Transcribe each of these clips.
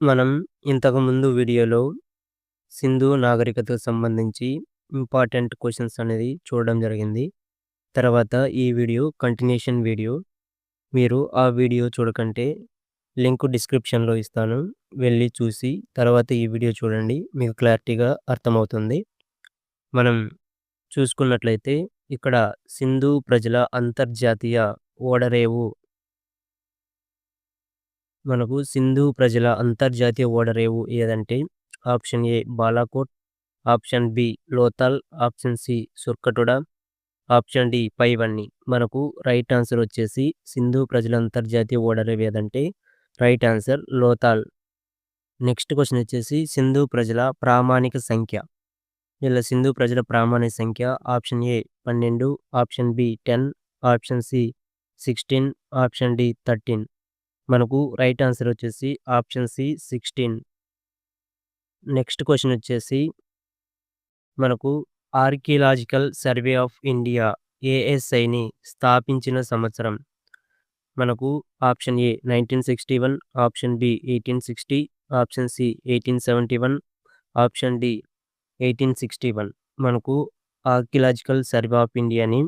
మనం ఇంతకుముందు వీడియోలో సింధు నాగరికతకు సంబంధించి ఇంపార్టెంట్ క్వశ్చన్స్ అనేది చూడడం జరిగింది. తర్వాత ఈ వీడియో కంటిన్యూషన్ వీడియో. మీరు ఆ వీడియో చూడకంటే లింక్ డిస్క్రిప్షన్‌లో ఇస్తాను. వెళ్ళి చూసి తర్వాత ఈ వీడియో చూడండి. మీకు క్లారిటీగా అర్థమవుతుంది. మనం చూసుకున్నట్లయితే ఇక్కడ సింధు ప్రజల అంతర్జాతీయ ఓడరేవు మనకు సింధు ప్రజల అంతర్జాతీయ ఓడరేవు ఏదంటే option A Balakot, option B Lothal option C Surkotada, option D పైవన్నీ. మనకు రైట్ ఆన్సర్ వచ్చేసి సింధు ప్రజల అంతర్జాతీయ ఓడరేవు ఏదంటే right answer Lothal next question వచ్చేసి సింధు ప్రజల ప్రామాణిక సంఖ్య. ఇలా సింధు ప్రజల ప్రామాణిక సంఖ్య ఆప్షన్ ఏ పన్నెండు, option B ten, option C sixteen, option D thirteen. మనకు రైట్ ఆన్సర్ వచ్చేసి option C sixteen. Next question వచ్చేసి మనకు ఆర్కియలాజికల్ సర్వే ఆఫ్ ఇండియా ఏఎస్ఐని స్థాపించిన సంవత్సరం. మనకు option A nineteen sixty one, option B eighteen sixty, option C eighteen seventy one, option D eighteen sixty one. మనకు archaeological survey of ఇండియాని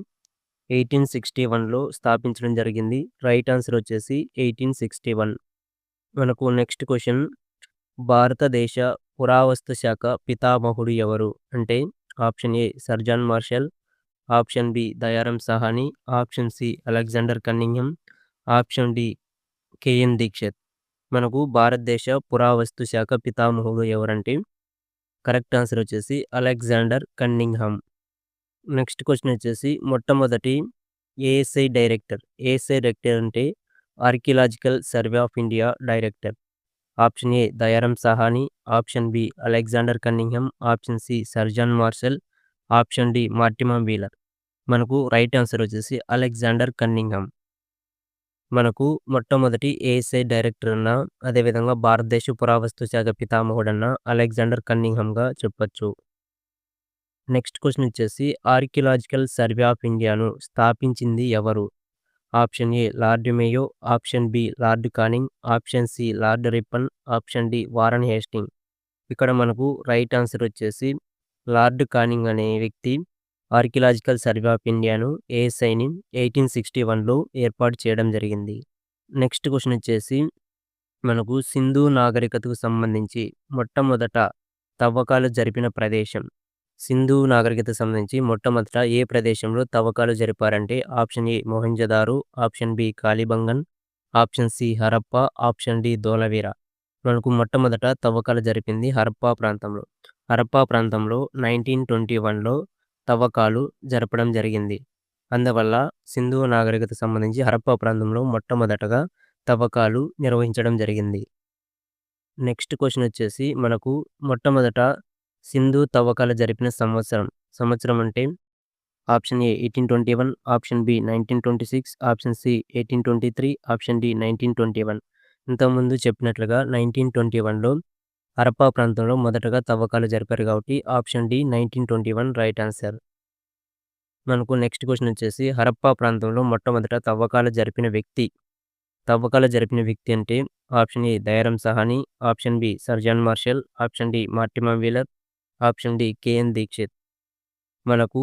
eighteen sixty వన్‌లో స్థాపించడం జరిగింది. రైట్ ఆన్సర్ వచ్చేసి ఎయిటీన్ సిక్స్టీ వన్. మనకు నెక్స్ట్ క్వశ్చన్ భారతదేశ పురావస్తు శాఖ పితామహుడు ఎవరు? అంటే option A sir John Marshall, option B Dayaram Sahni, option C Alexander Cunningham option D K N Dikshit. మనకు భారతదేశ పురావస్తు శాఖ పితామహుడు ఎవరంటే కరెక్ట్ ఆన్సర్ వచ్చేసి అలెగ్జాండర్ కన్నింగ్‌హమ్. నెక్స్ట్ క్వశ్చన్ వచ్చేసి మొట్టమొదటి ఏఎస్ఐ డైరెక్టర్. ఏఎస్ఐ డైరెక్టర్ అంటే archaeological survey of India director. Option A Dayaram Sahni, option B Alexander Cunningham, option C sir John Marshall, option D Mortimer Wheeler. మనకు right answer వచ్చేసి Alexander Cunningham. మనకు మొట్టమొదటి ASI director అన్న అదేవిధంగా భారతదేశ పురావస్తు శాఖ పితామహుడన్న అలెగ్జాండర్ కన్నింగ్‌హమ్‌గా చెప్పొచ్చు. నెక్స్ట్ క్వశ్చన్ వచ్చేసి ఆర్కియలాజికల్ సర్వే ఆఫ్ ఇండియాను స్థాపించింది ఎవరు? Option A Lord Mayo, option B Lord Canning, option C Lord Ripon, option D Warren Hastings. ఇక్కడ మనకు రైట్ ఆన్సర్ వచ్చేసి లార్డ్ కానింగ్ అనే వ్యక్తి ఆర్కియలాజికల్ సర్వే ఆఫ్ ఇండియాను ఏఎస్ఐని ఎయిటీన్ సిక్స్టీ వన్‌లో ఏర్పాటు చేయడం జరిగింది. నెక్స్ట్ క్వశ్చన్ వచ్చేసి మనకు సింధు నాగరికతకు సంబంధించి మొట్టమొదట తవ్వకాలు జరిపిన ప్రదేశం. సింధు నాగరికత సంబంధించి మొట్టమొదట ఏ ప్రదేశంలో తవ్వకాలు జరిపారంటే option A Mohenjodaro, option B Kalibangan, option C Harappa, option D Dholavira. మనకు మొట్టమొదట తవ్వకాలు జరిపింది హరప్పా ప్రాంతంలో. హరప్పా ప్రాంతంలో నైన్టీన్ ట్వంటీ వన్‌లో తవ్వకాలు జరపడం జరిగింది. అందువల్ల సింధు నాగరికత సంబంధించి హరప్పా ప్రాంతంలో మొట్టమొదటగా తవ్వకాలు నిర్వహించడం జరిగింది. నెక్స్ట్ క్వశ్చన్ వచ్చేసి మనకు మొట్టమొదట సింధు తవ్వకాలు జరిపిన సంవత్సరం. సంవత్సరం అంటే option A eighteen twenty one, option B nineteen twenty six, option C eighteen twenty three, option D nineteen twenty one. ఇంతకుముందు చెప్పినట్లుగా నైన్టీన్ ట్వంటీ వన్‌లో హరప్పా ప్రాంతంలో మొదటగా తవ్వకాలు జరిపారు కాబట్టి option D nineteen twenty one right answer. మనకు నెక్స్ట్ క్వశ్చన్ వచ్చేసి హరప్పా ప్రాంతంలో మొట్టమొదట తవ్వకాలు జరిపిన వ్యక్తి. తవ్వకాలు జరిపిన వ్యక్తి అంటే option A Dayaram Sahni, option B sir John Marshall, option D Mortimer Wheeler, option D K N Dikshit. మనకు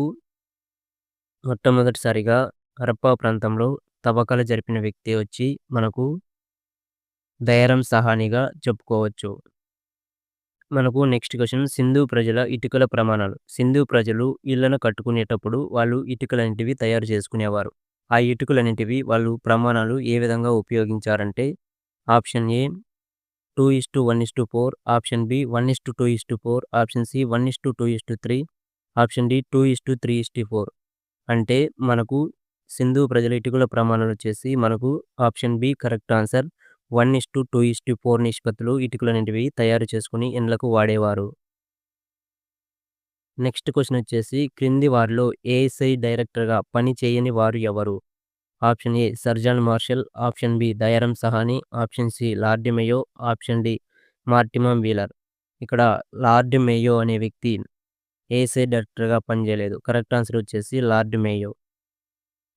మొట్టమొదటిసారిగా హరప్పా ప్రాంతంలో తవ్వకాలు జరిపిన వ్యక్తి వచ్చి మనకు దయారం సహానిగా చెప్పుకోవచ్చు. మనకు నెక్స్ట్ క్వశ్చన్ సింధు ప్రజల ఇటుకల ప్రమాణాలు. సింధు ప్రజలు ఇళ్ళను కట్టుకునేటప్పుడు వాళ్ళు ఇటుకలనేటివి తయారు చేసుకునేవారు. ఆ ఇటుకలనేటివి వాళ్ళు ప్రమాణాలు ఏ విధంగా ఉపయోగించారంటే option A two is to one is to four, option B one is to two is to four, option C one is to two is to three, option D two is to three is to four. అంటే మనకు సింధు ప్రజల ఇటుకల ప్రమాణాలు వచ్చేసి మనకు option B correct answer. One is to two is to four నిష్పత్తులు ఇటుకలనేటివి తయారు చేసుకుని ఇండ్లకు వాడేవారు. నెక్స్ట్ క్వశ్చన్ వచ్చేసి క్రింది వారిలో ఏఎస్ఐ డైరెక్టర్‌గా పని చేయని వారు ఎవరు? Option A sir John Marshall, option B Dayaram Sahni, option C Lord Mayo, option D Mortimer Wheeler. ఇక్కడ లార్డ్ మేయో అనే వ్యక్తి ఏసే డైరెక్టర్‌గా పనిచేయలేదు. కరెక్ట్ ఆన్సర్ వచ్చేసి లార్డ్ మేయో.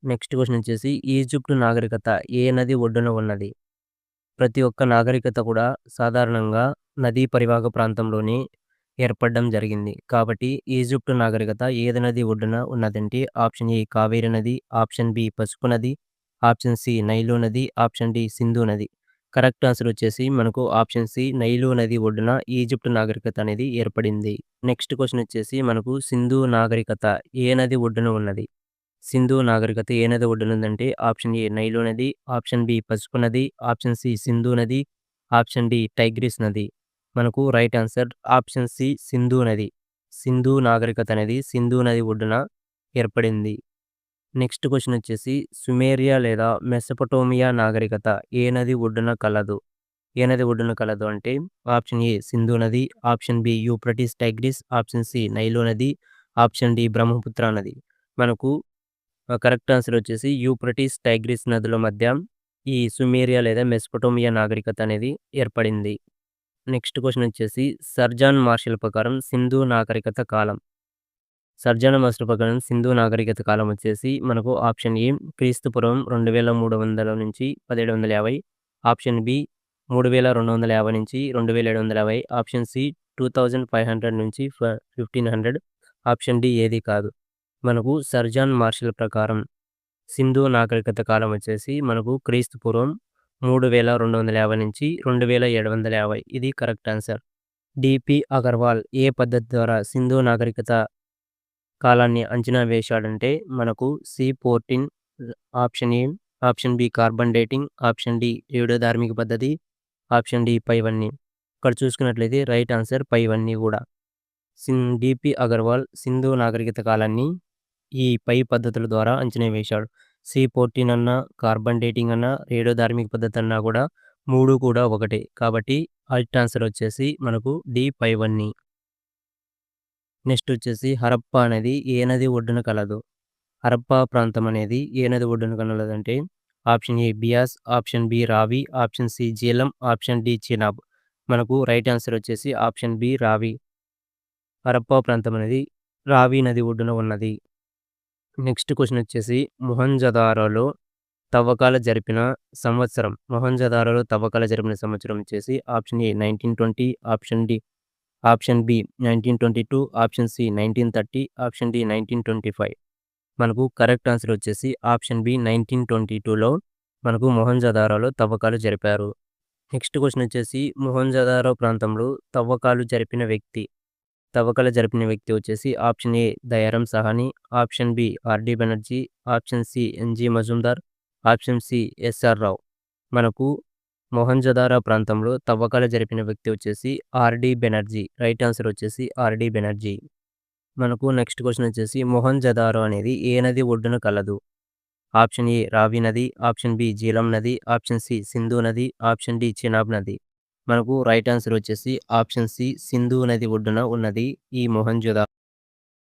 నెక్స్ట్ క్వశ్చన్ వచ్చేసి ఈజిప్ట్ నాగరికత ఏ నది ఒడ్డున ఉన్నది? ప్రతి ఒక్క నాగరికత కూడా సాధారణంగా నదీ పరివాహక ప్రాంతంలోని ఏర్పడడం జరిగింది. కాబట్టి ఈజిప్ట్ నాగరికత ఏది నది ఒడ్డున ఉన్నదంటే ఆప్షన్ ఏ కావేరి నది, ఆప్షన్ బి పసుపు నది, ఆప్షన్ సి నైలు నది, ఆప్షన్ డి సింధు నది. కరెక్ట్ ఆన్సర్ వచ్చేసి మనకు ఆప్షన్ సి నైలు నది ఒడ్డున ఈజిప్ట్ నాగరికత అనేది ఏర్పడింది. నెక్స్ట్ క్వశ్చన్ వచ్చేసి మనకు సింధు నాగరికత ఏ నది ఒడ్డున ఉన్నది? సింధు నాగరికత ఏ నది ఒడ్డున ఉందంటే ఆప్షన్ ఏ నైలు నది, ఆప్షన్ బి పసుపు నది, ఆప్షన్ సి సింధు నది, ఆప్షన్ డి టైగ్రిస్ నది. మనకు right answer option C Sindhu నది. సింధు నాగరికత అనేది సింధు నది ఒడ్డున ఏర్పడింది. నెక్స్ట్ క్వశ్చన్ వచ్చేసి సుమేరియా లేదా మెసపటోమియా నాగరికత ఏ నది ఒడ్డున కలదు? ఏ నది ఒడ్డున కలదు అంటే ఆప్షన్ ఏ సింధు నది, option B Euphrates Tigris, option C Nile నది, ఆప్షన్ డి బ్రహ్మపుత్ర నది. మనకు కరెక్ట్ ఆన్సర్ వచ్చేసి యూప్రటిస్ టైగ్రిస్ నదుల మధ్య ఈ సుమేరియా లేదా మెస్పటోమియా నాగరికత అనేది ఏర్పడింది. నెక్స్ట్ క్వశ్చన్ వచ్చేసి సర్జాన్ మార్షల్ ప్రకారం సింధు నాగరికత కాలం. సర్జాన్ మార్షల్ ప్రకారం సింధు నాగరికత కాలం వచ్చేసి మనకు ఆప్షన్ ఏ క్రీస్తు పూర్వం 2300 నుంచి 1750, ఆప్షన్ బి 3250 నుంచి 2750, ఆప్షన్ సి 2500 నుంచి ఫ 1500, ఆప్షన్ డి ఏది కాదు. మనకు సర్జాన్ మార్షల్ ప్రకారం సింధు నాగరికత కాలం వచ్చేసి మనకు మూడు వేల రెండు వందల యాభై నుంచి 2750 ఇది correct answer. D P Agarwal ఏ పద్ధతి ద్వారా సింధు నాగరికత కాలాన్ని అంచనా వేశాడంటే మనకు C fourteen option A, option B carbon dating, option D ఏడో ధార్మిక పద్ధతి, ఆప్షన్ డి పైవన్నీ. ఇక్కడ చూసుకున్నట్లయితే రైట్ ఆన్సర్ పైవన్నీ కూడా. సిన్ డిపి అగర్వాల్ సింధు నాగరికత కాలాన్ని ఈ పై పద్ధతుల ద్వారా అంచనా వేశాడు. సి ఫోర్టీన్ అన్నా, కార్బన్ డేటింగ్ అన్నా, రేడియోధార్మిక పద్ధతి అన్నా కూడా మూడు కూడా ఒకటే. కాబట్టి రైట్ ఆన్సర్ వచ్చేసి మనకు డి పైవన్నీ. నెక్స్ట్ వచ్చేసి హరప్పా అనేది ఏ నది ఒడ్డున కలదు? హరప్పా ప్రాంతం అనేది ఏ నది ఒడ్డున కలదంటే option A Beas, option B Ravi, option C Jhelum, option D Chenab మనకు రైట్ ఆన్సర్ వచ్చేసి ఆప్షన్ బి రావి. హరప్పా ప్రాంతం అనేది రావి నది ఒడ్డున ఉన్నది. నెక్స్ట్ క్వశ్చన్ వచ్చేసి మొహంజదారోలో తవ్వకాలు జరిపిన సంవత్సరం. మొహంజదారోలో తవ్వకాలు జరిపిన సంవత్సరం వచ్చేసి option A 1920, option D option B 1922, option C 1930, option D 1925. మనకు కరెక్ట్ ఆన్సర్ వచ్చేసి ఆప్షన్ బి 1922లో మనకు మొహంజదారోలో తవ్వకాలు జరిపారు. నెక్స్ట్ క్వశ్చన్ వచ్చేసి మొహంజదారో ప్రాంతంలో తవ్వకాలు జరిపిన వ్యక్తి. తవ్వకాలు జరిపిన వ్యక్తి వచ్చేసి option A Dayaram Sahni, option B R D Banerjee, option C N G Majumdar, option C S R Rao మనకు మొహంజదారో ప్రాంతంలో తవ్వకాలు జరిపిన వ్యక్తి వచ్చేసి R D Banerjee. Right answer వచ్చేసి ఆర్‌డి బెనర్జీ. మనకు నెక్స్ట్ క్వశ్చన్ వచ్చేసి మొహంజదారో అనేది ఏ నది ఒడ్డున కలదు? ఆప్షన్ ఏ రావి నది, ఆప్షన్ బి జీలం నది, ఆప్షన్ సి సింధు నది, ఆప్షన్ డి చెనాబ్ నది. మనకు రైట్ ఆన్సర్ వచ్చేసి ఆప్షన్ సి సింధు నది ఒడ్డున ఉన్నది ఈ మొహంజదా